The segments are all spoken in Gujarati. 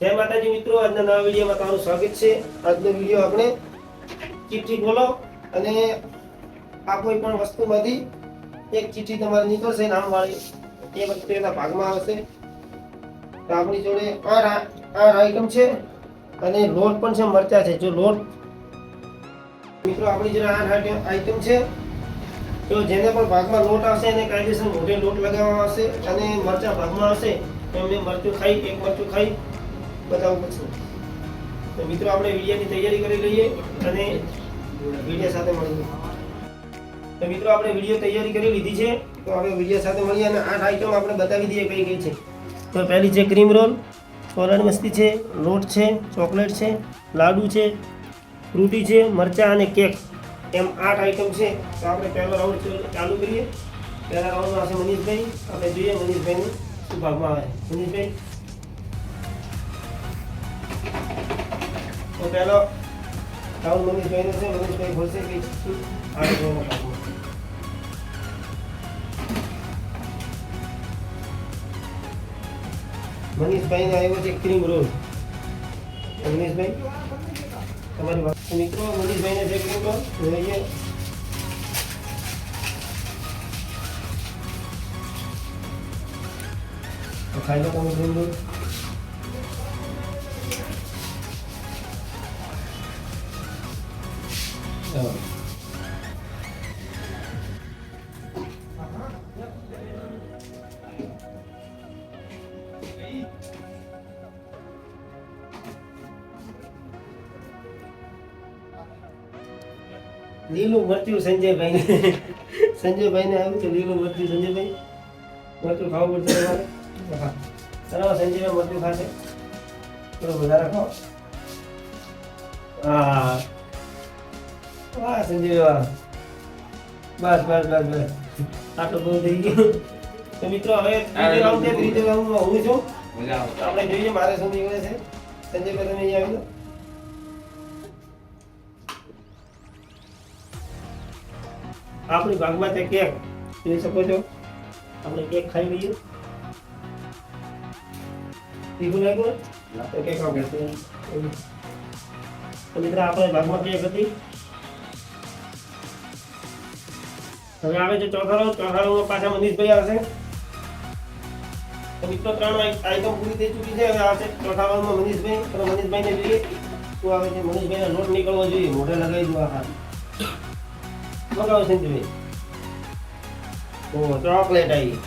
જય માતાજી મિત્રો, આજના નવા વિડીયોમાં તમારું સ્વાગત છે. આજનો વીડિયો આપણે ચિઠ્ઠી ખોલો અને આ કોઈ પણ વસ્તુમાંથી એક ચિઠ્ઠી તમારે નીકળશે નામવાળી એ વખતે એના ભાગમાં આવશે. તો આપણી જોડે આ- આઠ આઈટમ છે અને લોટ પણ છે, મરચા છે. જો લોટ મિત્રો, આપણી જોડે આ આઈટમ છે, તો જેને પણ ભાગમાં લોટ આવશે એને કાયદેસર મોઢે લોટ લગાવવામાં આવશે અને મરચા ભાગમાં આવશે એમને મરચું ખાઈ, એક મરચું ખાઈ બતાવવું પડશે તો મિત્રો, આપણે વિડિયાની તૈયારી કરી લઈએ અને વિડિયા સાથે મળીએ. તો મિત્રો, આપણે વીડિયો તૈયારી કરી લીધી છે. તો હવે વીડિયો સાથે મળીએ અને આઠ આઈટમ આપણે બતાવી દઈએ કઈ કઈ છે. તો પહેલી છે ક્રીમ રોલ સોલર મસ્તી છે લોટ છે, ચોકલેટ છે, લાડુ છે, ફ્રૂટી છે, મરચાં અને કેક. એમ આઠ આઈટમ છે. તો આપણે પહેલો રાઉન્ડ ચાલુ કરીએ. પહેલા રાઉન્ડમાં હશે મનીષભાઈ. આપણે જોઈએ મનીષભાઈનું. શું ભાગમાં આવે? મનીષભાઈ તો પહેલો રાઉન્ડ મનીષભાઈનો છે મનીષભાઈ બોલશે કે શું એના ભાગમાં મનીષભાઈ આવ્યો છે ક્રીમ રોલ. મનીષભાઈ, તમારી વાત મિત્રો, મનીષભાઈને જે ક્રીમ રોલ, જોઈએ. તો ખાઈ લો તમે ક્રીમ રોલ ચાલો. લીલું મરચું સંજયભાઈ સંજયભાઈ ને આવ્યું છે લીલું મરચું સંજયભાઈ મરચું ખાવું પડશે તમારે હા. ચલો સંજયભાઈ મરચું ખાશે. થોડું વધારે ખાઓ હા. વાહ સંજીવે વાહ બસ બસ બસ બસ. આટલું બધું થઈ ગયું. તો મિત્રો હવે ત્રીજો રાઉન્ડ છે ત્રીજો રાઉન્ડમાં હું છું. આપણે જોઈએ મારે શું નીકળે છે. સંજયભાઈ તમે અહીંયા આવી આપણી બાગમાં છે કેક જોઈ શકો છો? આપણે કેક ખાઈ લઈએ. તીખું લાગ્યું ને? તો કેક આપણે તો મિત્રો આપણે બાગમાં કેક હતી હવે આવે છે ચોથા રાઉન્ડ ચોથા રાઉન્ડમાં પાછા મનીષભાઈ આવશે તો મિત્રો ત્રણ આઈટમ પૂરી થઈ ચૂકી છે હવે આવશે ચોથા રાઉન્ડમાં મનીષભાઈ અને મનીષભાઈને જોઈએ શું આવે છે મનીષભાઈને લોટ નીકળવો જોઈએ મોઢે લગાવી દો આ હાથ મગાવો સંજયભાઈ ઓ ચોકલેટ આવી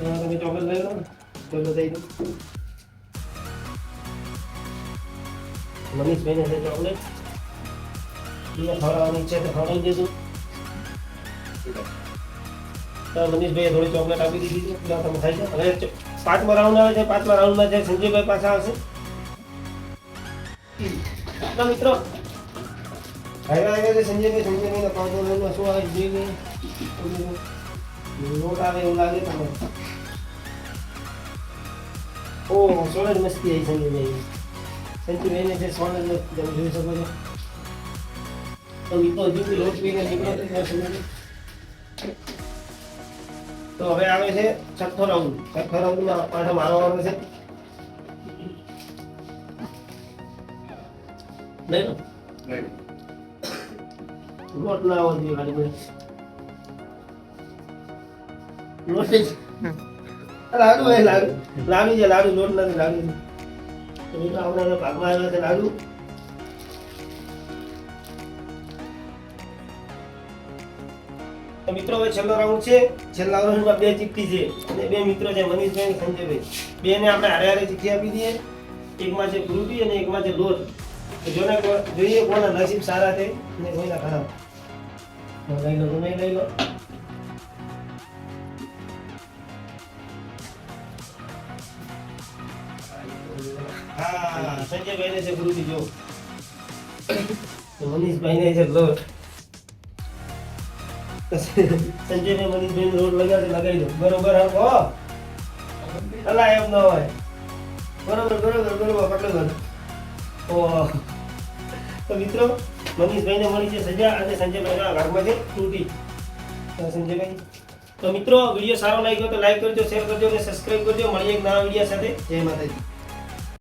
એમાં તમે ચોકલેટ લઈ લો ને તો બતાવી દઉં મનીષભાઈને છે ચોકલેટ એને ખવડાવવાની છે તો ખવડાવી દેજો તો મનીષભાઈએ થોડી ચોકલેટ આપી દીધી છે એટલે તમે ખાઈ જાઓ હવે ચ- પાંચમો રાઉન્ડ આવે છે પાંચમા રાઉન્ડમાં છે સંજયભાઈ પાછા આવશે તો મિત્રો આવ્યા આવ્યા છે સંજયભાઈ સંજયભાઈના પાંચમા રાઉન્ડમાં શું આવે છે જોઈએ લોટ આવે એવું લાગે તમને ઓ સોલર મસ્તી આવી સંજયભાઈ સંજયભાઈને છે સોલર તમે જોઈ શકો છો. તો મિત્રો હજુ બી લોટ પીને નીકળો તો હવે આવે છે છઠ્ઠો રાઉન્ડ. છઠ્ઠો રાઉન્ડમાં પાછો મારો આવે છે. નહીં લોટ ના આવવો જોઈએ ખાલી ભાઈ લોટ જ. લાડુ એ લાડુ. લાડુ. છે લાડુ લોટ નથી લાડુ તો મિત્રો આપણે ભાગમાં આવ્યા છે લાડુ. મિત્રો હવે છેલ્લો રાઉન્ડ છે. છેલ્લા રાઉન્ડમાં બે ચીઠ્ઠી છે અને બે મિત્રો છે મનીષભાઈ અને સંજયભાઈ. બે ને આપણે હારે હારે ચિઠ્ઠી આપી દઈએ એકમાં છે ફ્રૂટી અને એકમાં છે લોટ. જોને જોઈએ કોના નસીબ સારા છે અને કોઈના ખરાબ. લઈ લો તમે લઈ લો. હા ને છે છે લોટ. સંજયભાઈ મનીષભાઈ રોડ લગાડે લગાવી દો. બરોબર, હા અલા, એમ ન હોય. બરોબર બરોબર બરોબર, પકડો ઓ. તો મિત્રો, મનીષભાઈને મળી છે સજા અને સંજયભાઈના છે તૂટી. સંજયભાઈ, તો મિત્રો, વીડિયો સારો લાગ્યો તો લાઈક કરજો શેર કરજો અને સબસ્ક્રાઈબ કરજો. મળીએ એક નવા વીડિયો સાથે. જય માતાજી.